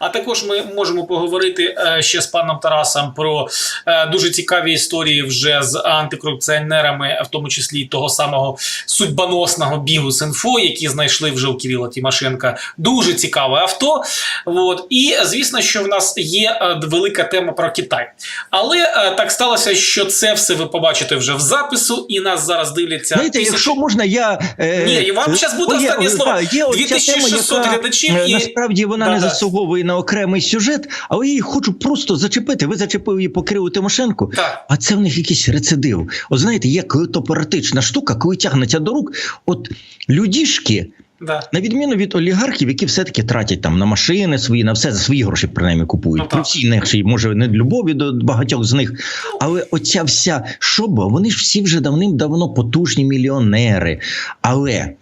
А також ми можемо поговорити е, ще з паном Тарасом про е, дуже цікаві історії вже з антикорупціонерами, в тому числі того самого судьбоносного бігу Синфо, які знайшли вже у Кирила Тимошенка. Дуже цікаве авто. От. І звісно, що в нас є е, велика тема про Китай. Але так сталося, що це все ви побачите вже в запису, і нас зараз дивляться. Знаєте, тисячі- якщо можна, я Ні, і вам щас буде останнє слово. Є 2600 тема, яка, глядачів і- насправді вона не заслуговує на окремий сюжет, але я її хочу просто зачепити. Ви зачепили її по Кирилу Тимошенку. Так. А це в них якийсь рецидив. От знаєте, є клетопоратична штука, коли тягнеться до рук. От людішки, Да. на відміну від олігархів, які все-таки тратять там на машини свої, на все за свої гроші принаймні купують. Ну, При всій нашій, може, не любові до багатьох з них. Але оця вся шоба, вони ж всі вже давним-давно потужні мільйонери. Але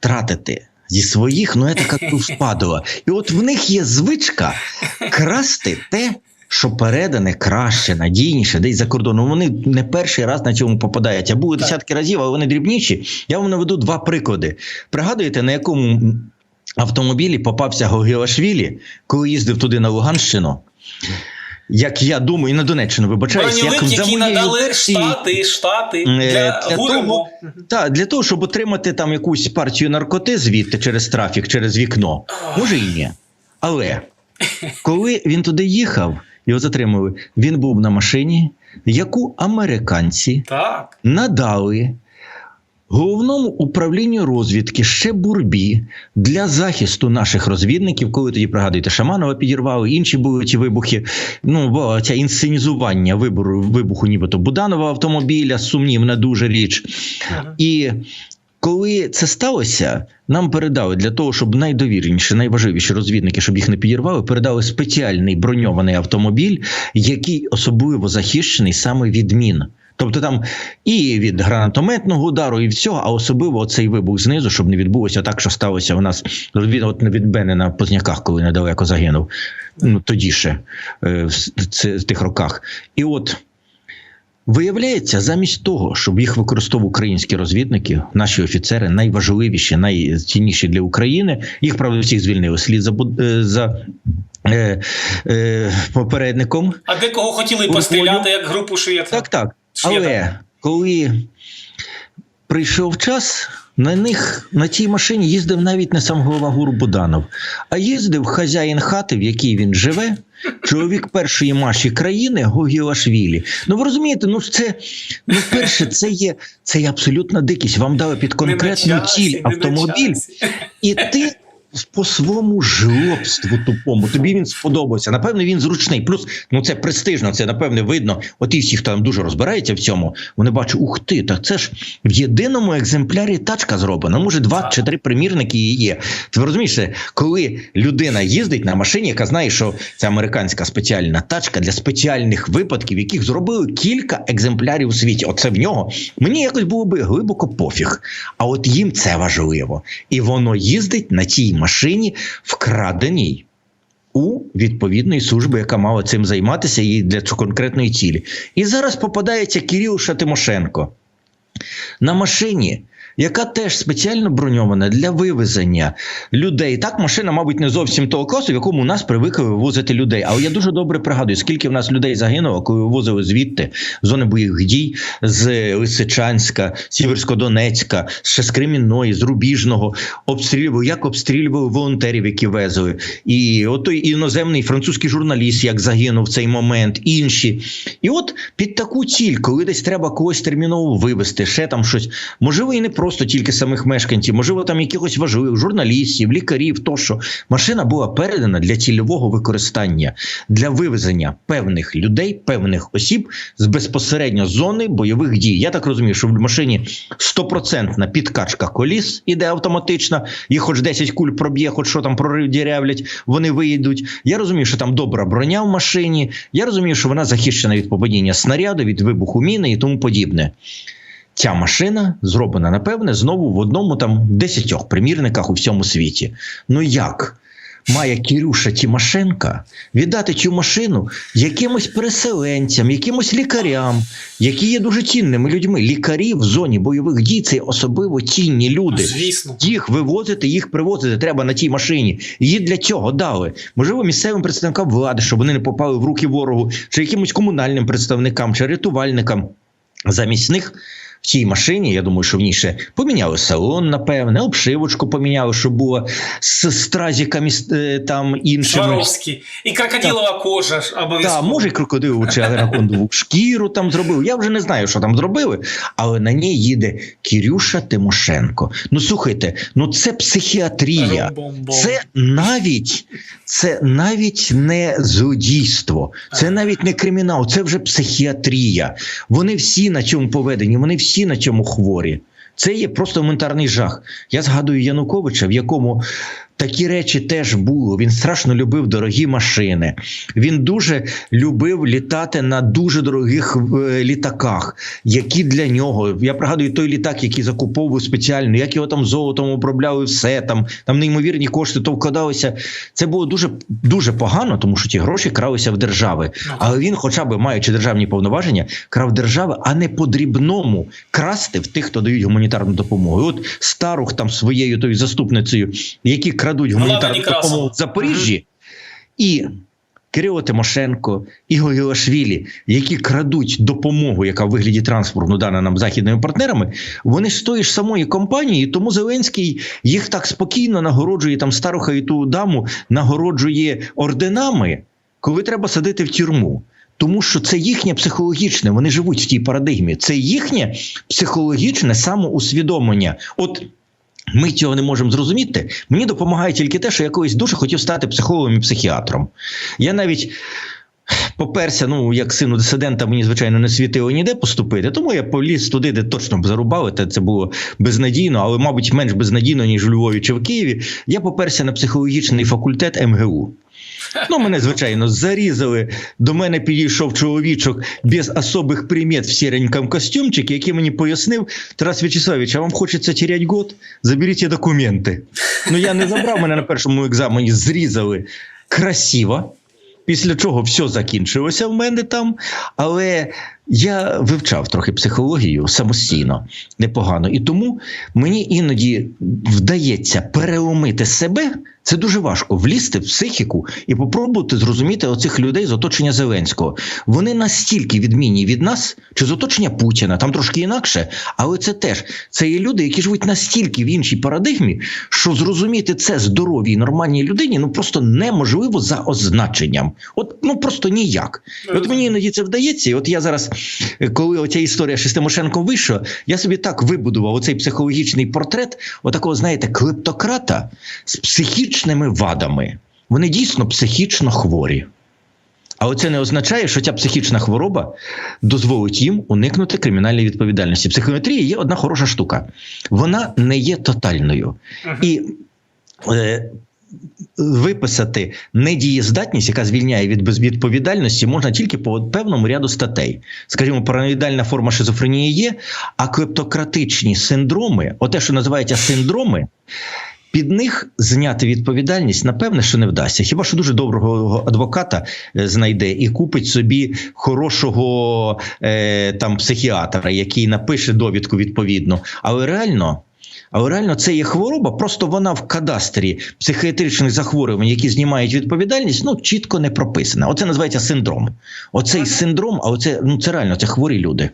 тратити. Зі своїх, ну це як впадало. І от в них є звичка красти те, що передане краще, надійніше, десь за кордоном. Вони не перший раз на цьому попадають, а були десятки разів, але вони дрібніші. Я вам наведу два приклади. Пригадуєте, на якому автомобілі попався Гогілашвілі, коли їздив туди на Луганщину? Як я думаю, і на Донеччину вибачаюсь, як за надали версією, штати, штати Е, для, для того- та, для того, щоб отримати там якусь партію наркоти звідти через трафік, через вікно. Може і ні. Але коли він туди їхав, його затримали, він був на машині, яку американці Так. надали головному управлінню розвідки ще бурбі для захисту наших розвідників, коли тоді пригадуєте, Шаманова підірвали, інші були ті вибухи. Ну, бо ця інсценізування вибору вибуху, нібито Буданова автомобіля, сумнівна дуже річ. І коли це сталося, нам передали для того, щоб найдовірніші, найважливіші розвідники, щоб їх не підірвали, передали спеціальний броньований автомобіль, який особливо захищений саме від мін. Тобто там і від гранатометного удару, і всього, а особливо цей вибух знизу, щоб не відбулося так, що сталося у нас він от від мене на Позняках, коли недалеко загинув. Ну тоді ще е, в тих роках. І от Виявляється, замість того, щоб їх використовували українські розвідники, наші офіцери, найважливіші, найцінніші для України, їх правда всіх звільнили слід за, е, за е, е, попередником. А декого хотіли постріляти, як групу швед. Так, так. Але коли прийшов час, на них на цій машині їздив навіть не сам голова гуру Буданов, а їздив хазяїн хати, в якій він живе, чоловік першої маші країни Гогілашвілі. Ну ви розумієте, ну це ну перше, це є це є абсолютна дикість. Вам дали під конкретну ціль автомобіль, і ти. По своєму жлобству тупому. Тобі він сподобався. Напевно, він зручний. Плюс, ну це престижно, це напевне видно. От і всі, хто там дуже розбирається в цьому, вони бачать, ух ти, так це ж в єдиному екземплярі тачка зроблена. Може, два чи три примірники її є. Ти розумієш, коли людина їздить на машині, яка знає, що це американська спеціальна тачка для спеціальних випадків, яких зробили кілька екземплярів у світі. Оце в нього мені якось було би глибоко пофіг. А от їм це важливо. І воно їздить на тій машині, вкраденій у відповідної служби, яка мала цим займатися і для цього конкретної цілі. І зараз попадається Кирил Шатимошенко на машині. Яка теж спеціально броньована для вивезення людей. Так, машина, мабуть, не зовсім того класу, в якому у нас привикли вивозити людей. Але я дуже добре пригадую, скільки в нас людей загинуло, коли вивозили звідти зони бойових дій з Лисичанська, Сіверськодонецька, ще з Кремінної, з Рубіжного, обстрілювали, як обстрілювали волонтерів, які везли. І от той іноземний французький журналіст, як загинув в цей момент, інші. І от під таку ціль, коли десь треба когось терміново вивезти, ще там щось, можливо, і не просто тільки самих мешканців, можливо, там якихось важливих журналістів, лікарів, тощо машина була передана для цільового використання, для вивезення певних людей, певних осіб з безпосередньо зони бойових дій. Я так розумію, що в машині стопроцентна підкачка коліс іде автоматична, їх хоч 10 куль проб'є, хоч що там прорив дірявлять, вони виїдуть. Я розумію, що там добра броня в машині. Я розумію, що вона захищена від попадіння снаряду, від вибуху міни і тому подібне. Ця машина зроблена, напевне, знову в одному там десятьох примірниках у всьому світі. Ну як? має Кірюша Тимошенка віддати цю машину якимось переселенцям, якимось лікарям, які є дуже цінними людьми. Лікарі в зоні бойових дій це особливо цінні люди. Звісно. Їх вивозити, їх привозити треба на тій машині. Її для цього дали. Можливо, місцевим представникам влади, щоб вони не попали в руки ворогу, чи якимось комунальним представникам, чи рятувальникам. Замість них в цій машині, я думаю, що в ній ще поміняли салон, напевне, обшивочку поміняли, щоб було з стразіками е, там іншими. Сваровський. І крокодилова кожа ж обов'язково. Так, може, і крокодилу чи анакондову шкіру там зробив. Я вже не знаю, що там зробили, але на ній їде Кірюша Тимошенко. Ну слухайте, ну це психіатрія. Це навіть це навіть не злодійство, це навіть не кримінал, це вже психіатрія. Вони всі на цьому поведені, вони всі на цьому хворі. Це є просто елементарний жах. Я згадую Януковича, в якому такі речі теж було. Він страшно любив дорогі машини. Він дуже любив літати на дуже дорогих е, літаках, які для нього. Я пригадую той літак, який закуповував спеціально, як його там золотом обробляли, все там, там неймовірні кошти, то вкладалися. Це було дуже дуже погано, тому що ті гроші кралися в держави. Ну, Але він, хоча б маючи державні повноваження, крав держави, а не по дрібному красти в тих, хто дають гуманітарну допомогу. І От старух там своєю тою заступницею, які крадуть гуманітарну допомогу в Запоріжжі, і Кирило Тимошенко, Ігор Гілашвілі, які крадуть допомогу, яка в вигляді транспорту дана нам західними партнерами, вони ж з тої ж самої компанії, тому Зеленський їх так спокійно нагороджує там старуха і ту даму, нагороджує орденами, коли треба садити в тюрму. Тому що це їхнє психологічне, вони живуть в тій парадигмі. Це їхнє психологічне самоусвідомлення. От ми цього не можемо зрозуміти. Мені допомагає тільки те, що я колись дуже хотів стати психологом і психіатром. Я навіть поперся, ну як сину дисидента, мені звичайно не світило ніде поступити, тому я поліз туди, де точно б зарубали. Та це було безнадійно, але, мабуть, менш безнадійно, ніж у Львові чи в Києві. Я поперся на психологічний факультет МГУ. Ну, мене, звичайно, зарізали. До мене підійшов чоловічок без особих примет в сіренькому костюмчику, який мені пояснив: Тарас Вячеславович, а вам хочеться теряти год? Заберіть документи. Ну, я не забрав мене на першому екзамені, зрізали красиво. Після чого все закінчилося в мене там, але я вивчав трохи психологію самостійно непогано. І тому мені іноді вдається переломити себе. Це дуже важко влізти в психіку і попробувати зрозуміти оцих людей з оточення Зеленського. Вони настільки відмінні від нас, чи з оточення Путіна, там трошки інакше, але це теж це є люди, які живуть настільки в іншій парадигмі, що зрозуміти це здоровій нормальній людині ну просто неможливо за означенням. От ну просто ніяк. І От мені іноді це вдається. І от я зараз, коли оця історія ще з Тимошенко вийшла, я собі так вибудував оцей психологічний портрет, отакого, знаєте, клептократа з психічними вадами. Вони дійсно психічно хворі. Але це не означає, що ця психічна хвороба дозволить їм уникнути кримінальної відповідальності. Психометрія є одна хороша штука. Вона не є тотальною. І е, виписати недієздатність, яка звільняє від безвідповідальності, можна тільки по певному ряду статей. Скажімо, параноїдальна форма шизофренії є, а клептократичні синдроми, оте, що називається синдроми. Під них зняти відповідальність, напевне, що не вдасться. Хіба що дуже доброго адвоката е, знайде і купить собі хорошого е, там психіатра, який напише довідку відповідно. Але реально. Але реально це є хвороба, просто вона в кадастрі психіатричних захворювань, які знімають відповідальність, ну чітко не прописана. Оце називається синдром. Оцей синдром, а оце ну це реально це хворі люди.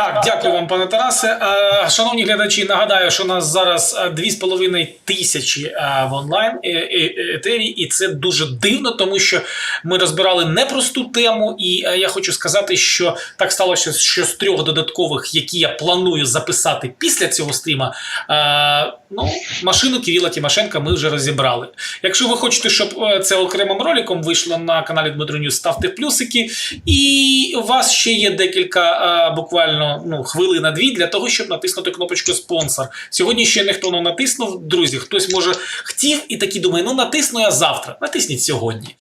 Так, дякую вам, пане Тарасе. Е, Шановні глядачі, нагадаю, що у нас зараз е, 2,5 тисячі е, в онлайн е, е, етері, і це дуже дивно, тому що ми розбирали непросту тему. І е, я хочу сказати, що так сталося, що з трьох додаткових, які я планую записати після цього стріма, е, ну, машину Кирила Тимошенка ми вже розібрали. Якщо ви хочете, щоб е, це окремим роликом вийшло на каналі Дмитро Ньюс, ставте плюсики. І у вас ще є декілька е, буквально ну, хвилина-дві для того, щоб натиснути кнопочку спонсор. Сьогодні ще ніхто не натиснув. Друзі, хтось може хотів і такий думає, ну натисну я завтра. Натисніть сьогодні.